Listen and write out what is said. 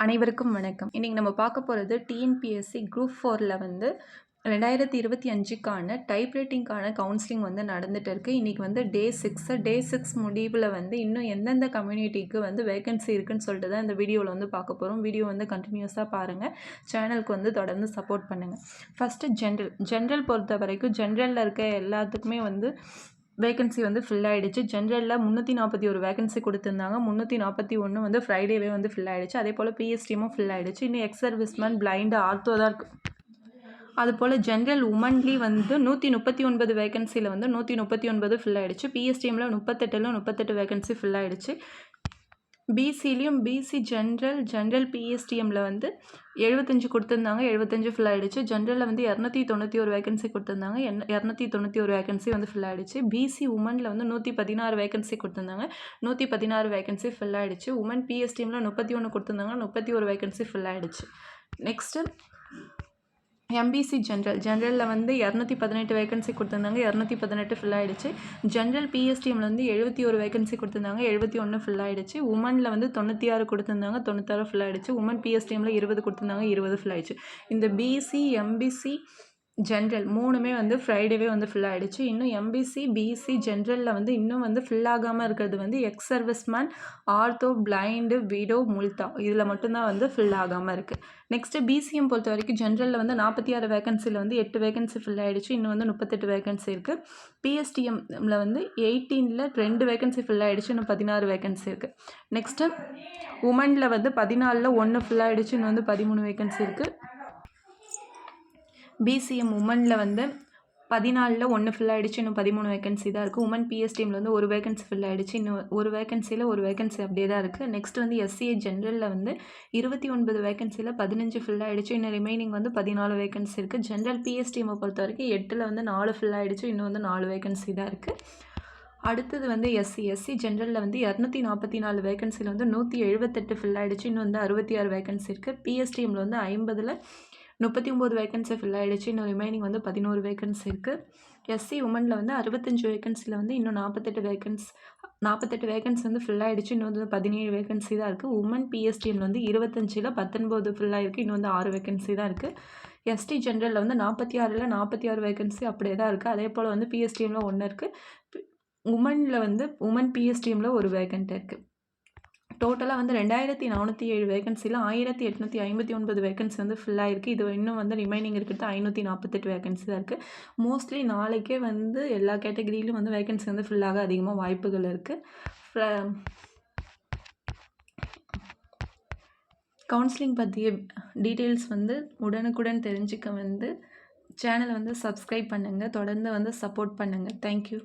அனைவருக்கும் வணக்கம். இன்றைக்கி நம்ம பார்க்க போகிறது டிஎன்பிஎஸ்சி குரூப் ஃபோரில் வந்து ரெண்டாயிரத்தி இருபத்தி அஞ்சுக்கான டைப் ரைட்டிங்க்கான கவுன்சிலிங் வந்து நடந்துட்டு இருக்குது இன்றைக்கி வந்து டே சிக்ஸு டே சிக்ஸ் முடிவில் வந்து இன்னும் எந்தெந்த கம்யூனிட்டிக்கு வந்து வேகன்சி இருக்குன்னு சொல்லிட்டு தான் இந்த வீடியோவில் வந்து பார்க்க போகிறோம் வீடியோ வந்து கண்டினியூஸாக பாருங்கள் சேனலுக்கு வந்து தொடர்ந்து சப்போர்ட் பண்ணுங்கள் ஃபஸ்ட்டு ஜென்ரல் ஜென்ரல் பொறுத்த வரைக்கும் ஜென்ரலில் இருக்க எல்லாத்துக்குமே வந்து வேகன்சி வந்து ஃபில் ஆகிடுச்சு ஜென்ரலில் முந்நூற்றி நாற்பத்தி ஒரு வேகன்சி கொடுத்துருந்தாங்க. முந்நூற்றி நாற்பத்தி ஒன்று வந்து ஃப்ரைடேவே வந்து ஃபில் ஆகிடுச்சு அதே போல் பிஎஸ்டியும் ஃபில் ஆகிடுச்சு இன்னும் எக்ஸ் சர்வீஸ்மேன் பிளைண்டு ஆர்த்தோ தான் இருக்குது அது போல் ஜென்ரல் உமன்லி வந்து நூற்றி முப்பத்தி ஒன்பது வேகன்சியில் வந்து நூற்றி முப்பத்தி ஒன்பது ஃபில் ஆகிடுச்சு பிஎஸ்டிஎம்மில் முப்பத்தெட்டில் முப்பத்தெட்டு வேகன்சி ஃபில் ஆகிடுச்சு பிசிலையும் பிசி ஜென்ரல் ஜென்ரல் பிஎஸ்டிஎம்மில் வந்து எழுபத்தஞ்சு கொடுத்துருந்தாங்க. எழுபத்தஞ்சு ஃபில் ஆகிடுச்சு ஜென்ரலில் வந்து இரநூத்தி தொண்ணூற்றி ஒரு வேகன்சி கொடுத்துருந்தாங்க. என் இரநூத்தி தொண்ணூற்றி ஒரு வேகன்சி வந்து ஃபில் ஆகிடுச்சு பிசி உமனில் வந்து நூற்றி பதினாறு வேகன்சி கொடுத்துருந்தாங்க. நூற்றி பதினாறு வேகன்சி ஃபில் ஆகிடுச்சு உமன் பிஎஸ்டிஎம்மில் முப்பத்தி ஒன்று கொடுத்துருந்தாங்க. முப்பத்தி ஒரு வேகன்சி ஃபில் ஆகிடுச்சு நெக்ஸ்ட்டு எம்பிசி ஜென்ரல் ஜென்ரலில் வந்து இரநூத்தி பதினெட்டு வேகன்சி கொடுத்துருந்தாங்க. இரநூத்தி பதினெட்டு ஃபில் ஆகிடுச்சு ஜென்ரல் பிஎஸ்டிஎம்மில் வந்து எழுபத்தி ஒரு வேகன்சி கொடுத்துருந்தாங்க. எழுபத்தி ஒன்று ஃபில் ஆகிடுச்சு உமனில் வந்து தொண்ணூற்றி ஆறு கொடுத்துருந்தாங்க. தொண்ணூத்தாறு ஃபில் ஆகிடுச்சு உமன் பிஎஸ்டிஎம்மில் இருபது கொடுத்துருந்தாங்க. இருபது ஃபில் ஆகிடுச்சு இந்த பிசி எம்பிசி ஜென்ரல் மூணுமே வந்து ஃப்ரைடேவே வந்து ஃபில் ஆகிடுச்சு இன்னும் எம்பிசி பிசி ஜென்ரலில் வந்து இன்னும் வந்து ஃபில் ஆகாமல் இருக்கிறது வந்து ex serviceman ortho blind widow முல்தா இதில் மட்டும்தான் வந்து ஃபில் ஆகாமல் இருக்குது நெக்ஸ்ட்டு பிசிஎம் பொறுத்த வரைக்கும் ஜென்ரலில் வந்து நாற்பத்தி ஆறு வேகன்சியில் வந்து எட்டு வேகன்சி ஃபில் ஆகிடுச்சு இன்னும் வந்து முப்பத்தெட்டு வேகன்சி இருக்குது பிஎஸ்டிஎம்மில் வந்து எயிட்டீனில் ரெண்டு வேகன்சி ஃபில் ஆகிடுச்சு இன்னும் பதினாறு வேகன்சி இருக்குது நெக்ஸ்ட்டு உமனில் வந்து பதினாலில் ஒன்று ஃபில் ஆகிடுச்சு இன்னும் வந்து பதிமூணு வேகன்சி இருக்குது பிசிஎம் உமனில் வந்து பதினாலில் ஒன்று ஃபில் ஆகிடுச்சு இன்னும் பதிமூணு வேகன்சி தான் இருக்குது உமன் பிஎஸ்டிஎம்மில் வந்து ஒரு வேகன்சி ஃபில் ஆகிடுச்சு இன்னும் ஒரு வேகன்சியில் ஒரு வேகன்சி அப்படியே தான் இருக்குது நெக்ஸ்ட் வந்து எஸ்சிஏ ஜென்ரலில் வந்து இருபத்தி ஒன்பது வேகன்சியில் பதினஞ்சு ஃபில் ஆகிடுச்சு இன்னும் ரிமைனிங் வந்து பதினாலு வேகன்சி இருக்குது ஜென்ரல் பிஎஸ்டிஎம்மை பொறுத்த வரைக்கும் எட்டில் வந்து நாலு ஃபில் ஆகிடுச்சு இன்னும் வந்து நாலு வேகன்சி தான் இருக்குது அடுத்தது வந்து எஸ்சி எஸ்சி ஜென்ரலில் வந்து இரநூத்தி நாற்பத்தி நாலு வேகன்சியில் வந்து நூற்றி எழுபத்தெட்டு ஃபில் ஆகிடுச்சு இன்னும் வந்து அறுபத்தி ஆறு வேகன்சி இருக்குது பிஎஸ்டிஎம்மில் வந்து ஐம்பதில் முப்பத்தி ஒம்பது வேகன்சி ஃபில் ஆகிடுச்சு இன்னும் ரிமைனிங் வந்து பதினோரு வேகன்சி இருக்குது எஸ்சி உமனில் வந்து அறுபத்தஞ்சு வேகன்சியில் வந்து இன்னும் நாற்பத்தெட்டு வேகன்ஸ் நாற்பத்தெட்டு வேகன்சி வந்து ஃபில் ஆகிடுச்சு இன்னும் வந்து பதினேழு வேகன்சி தான் இருக்குது உமன் பிஎஸ்டிஎம்ல வந்து இருபத்தஞ்சில் பத்தொன்பது ஃபில் ஆகிருக்கு இன்னும் வந்து ஆறு வேகன்சி தான் இருக்குது எஸ்டி ஜென்ரலில் வந்து நாற்பத்தி ஆறில் நாற்பத்தி ஆறு வேகன்சி அப்படியே தான் இருக்குது அதே போல் வந்து பிஎஸ்டிஎம்மில் ஒன்று இருக்குது உமனில் வந்து உமன் பிஎஸ்டிஎம்மில் ஒரு வேகண்ட் இருக்குது டோட்டலாக வந்து ரெண்டாயிரத்தி நானூற்றி ஏழு வேகன்சியில் ஆயிரத்தி எட்நூற்றி ஐம்பத்தி ஒன்பது வேகன்சி வந்து ஃபுல்லாக இருக்குது இது இன்னும் வந்து ரிமைனிங் இருக்கிறது ஐநூற்றி நாற்பத்தெட்டு வேகன்சி தான் இருக்குது மோஸ்ட்லி நாளைக்கே வந்து எல்லா கேட்டகரியிலும் வந்து வேகன்சி வந்து ஃபில்லாக அதிகமாக வாய்ப்புகள் இருக்குது கவுன்சிலிங் பற்றிய டீட்டெயில்ஸ் வந்து உடனுக்குடன் தெரிஞ்சுக்க வந்து சேனலை வந்து சப்ஸ்கிரைப் பண்ணுங்கள் தொடர்ந்து வந்து சப்போர்ட் பண்ணுங்கள் தேங்க்யூ